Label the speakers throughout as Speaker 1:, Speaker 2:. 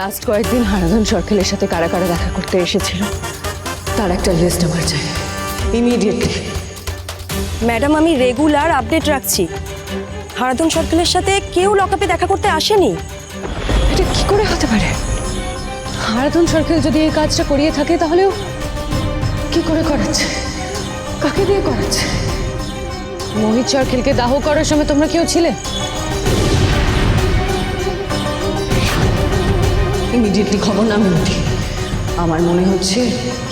Speaker 1: Last কয়েকদিন হারাধন সরকারের সাথে কারা কারা দেখা করতে এসেছিল তার একটা লিস্ট আমার চাই। ইমিডিয়েটলি
Speaker 2: ম্যাডাম আমি রেগুলার আপডেট রাখছি। হারাধন সরকারের সাথে কেউ লকআপে দেখা করতে আসেনি।
Speaker 1: এটা কি করে হতে পারে? হারাধন সরকার যদি এই কাজটা করিয়ে থাকে তাহলেও কি করে করাচ্ছে? কাকে দিয়ে করাচ্ছে? মোহিত সরকিলকে দাহ করার সময় তোমরা কেউ ছিলে? ইমিডিয়েটলি খবর না মিনতি আমার মনে হচ্ছে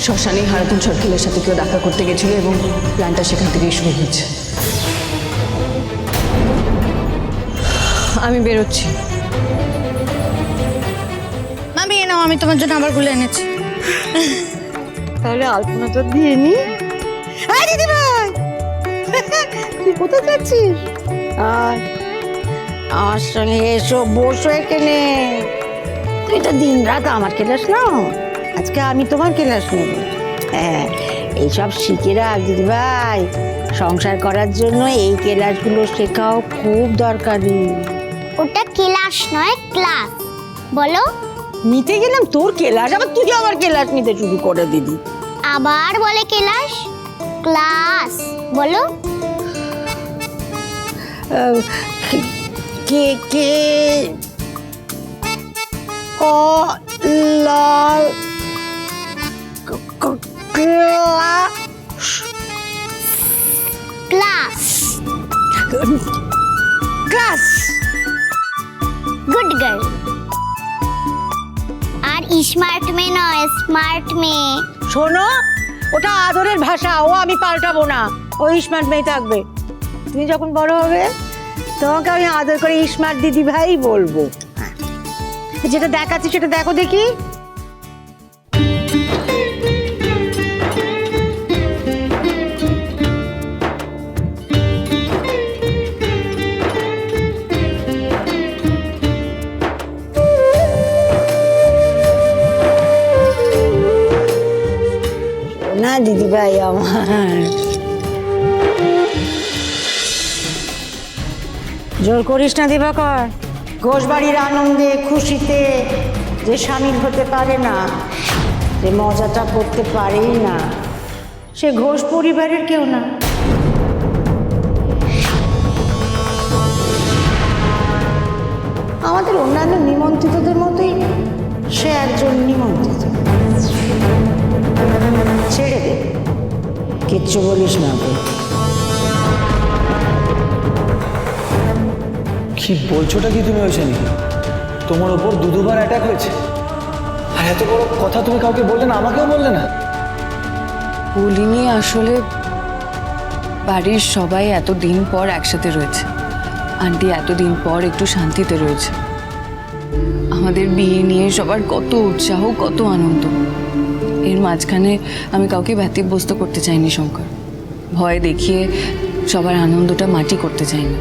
Speaker 1: শ্মশানী হারাধন সরকিলের সাথে কেউ দেখা করতে গেছিল এবং প্ল্যানটা সেখান থেকেই শুরু হয়েছে। আমি বেরোচ্ছি।
Speaker 3: মামি এ নাও আমি তোমার জন্য আবার গুলে এনেছি।
Speaker 4: তাহলে আলপনাটা দিয়ে নি। আয় দিদি ভাই তুই কোথায় যাচ্ছিস? আয় আমার সঙ্গে এসো বসো এখানে। তুই তো দিন রাত আমার ক্লাস নাও আজকে আমি তোমার ক্লাস নেব। হ্যাঁ এইসব শিখে রাখ দিদি ভাই সংসার করার জন্য এই ক্লাসগুলো শেখাও খুব দরকারি।
Speaker 5: ওটা ক্লাস নয় ক্লাস। বলো।
Speaker 4: নিতে গেলাম তোর ক্লাস আবার তুই আমার ক্লাস নিতে শুরু করে দিদি
Speaker 5: আবার বলে ক্লাস? ক্লাস। বলো।
Speaker 4: কে ক লাল ক্লাস
Speaker 5: ক্লাস গুড গার্ল আর স্মার্ট মেয়ে নয় স্মার্ট মেয়ে।
Speaker 4: শোনো, ওটা আদরের ভাষা, ও আমি পাল্টাবো না। ও স্মার্ট মেয়ে থাকবে। তুমি যখন বড় হবে, তোমাকে আমি আদর করে স্মার্ট দিদি ভাই বলব। যেটা দেখাচ্ছি সেটা দেখো দেখি। না দিদি ভাই আমার। জোর করিস না দিবাকর। ঘোষ বাড়ির আনন্দে, খুশিতে যে সামিল হতে পারে না, যে মজাটা করতে পারেই না, সে ঘোষ পরিবারের কেউ না। আমাদের অন্যান্য নিমন্ত্রিতদের মতোই সে একজন নিমন্ত্রিত। ছেড়ে দে, কিচ্ছু বলিস না
Speaker 6: কি বলছোটা কি তুমি নাকি তোমার ওপর দু দুবার অ্যাটাক হয়েছে। আর এত বড় কথা তুমি কাউকে বললে না, আমাকেও বললে না।
Speaker 1: বলিনি আসলে বাড়ির সবাই এত দিন পর একসাথে রয়েছে। আন্টি এতদিন পর একটু শান্তিতে রয়েছে। আমাদের বিয়ে নিয়ে সবার কত উৎসাহ, কত আনন্দ। এর মাঝখানে আমি কাউকে ব্যতিব্যস্ত করতে চাইনি, শঙ্কর। ভয় দেখিয়ে সবার আনন্দটা মাটি করতে চাইনি।